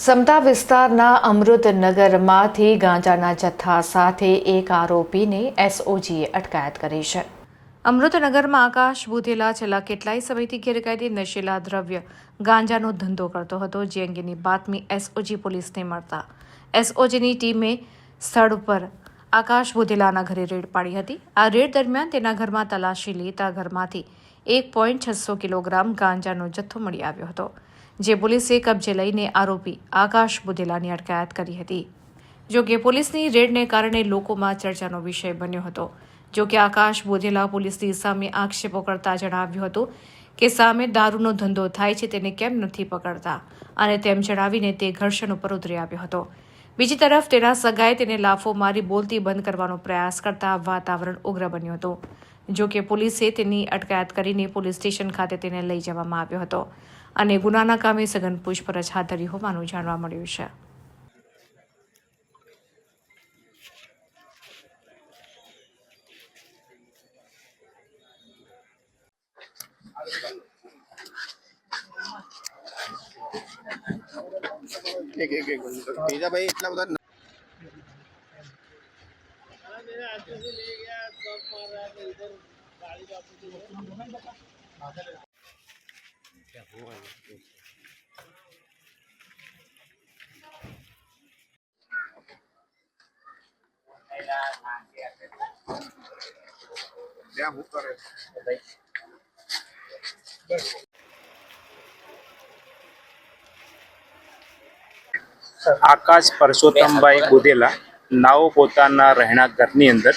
સમતા વિસ્તારના અમૃતનગરમાંથી ગાંજાના જથ્થા સાથે એક આરોપીને એસઓજીએ અટકાયત કરી છે. અમૃતનગરમાં આકાશ બુધેલા છેલ્લા કેટલાય સમયથી ગેરકાયદે નશીલા દ્રવ્ય ગાંજાનો ધંધો કરતો હતો, જે અંગેની બાતમી એસઓજી પોલીસને મળતા. એસઓજીની ટીમે સ્થળ ઉપર આકાશ બુધેલાના ઘરે રેડ પાડી હતી. આ રેડ દરમિયાન તેના ઘરમાં તલાશી લેતા ઘરમાંથી એક પોઈન્ટ છસો કિલોગ્રામ ગાંજાનો જથ્થો મળી આવ્યો હતો. જે પોલીસે કબજે લઈને આરોપી આકાશ બુદેલાની અટકાયત કરી હતી. જો કે પોલીસની રેડને કારણે લોકોમાં ચર્ચાનો વિષય બન્યો હતો. જો કે આકાશ બોધેલા પોલીસની સામે આક્ષેપો કરતા જણાવ્યું હતું કે સામે દારૂનો ધંધો થાય છે તેને કેમ નથી પકડતા અને તેમ જણાવીને તે ઘર્ષણ ઉપર ઉતરી આવ્યો હતો. બીજી તરફ તેના સગાએ તેને લાફો મારી બોલતી બંધ કરવાનો પ્રયાસ કરતા વાતાવરણ ઉગ્ર બન્યું હતું. જો કે પોલીસે તેની અટકાયત કરીને પોલીસ સ્ટેશન ખાતે તેને લઈ જવામાં આવ્યો હતો. અને ગુનાના કામે સઘન પૂછપરછ હાથ ધરી હોવાનું જાણવા મળ્યું છે. ભાઈ એટલા બધા ત્યાં હું કરે આકાશ પરસોત્તમભાઈ બુધેલા નાઓ પોતાના રહેણાંક ઘરની અંદર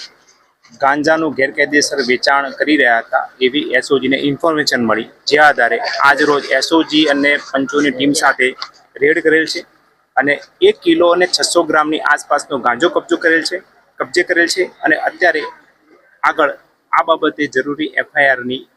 ગાંજાનું ગેરકાયદેસર વેચાણ કરી રહ્યા હતા એવી એસઓજીને ઇન્ફોર્મેશન મળી. જે આધારે આજ રોજ એસઓજી અને પંચોની ટીમ સાથે રેડ કરેલ છે અને એક કિલો અને છસો ગ્રામની આસપાસનો ગાંજો કબજો કરેલ છે, કબજે કરેલ છે અને અત્યારે આગળ આ બાબતે જરૂરી એફઆઈઆરની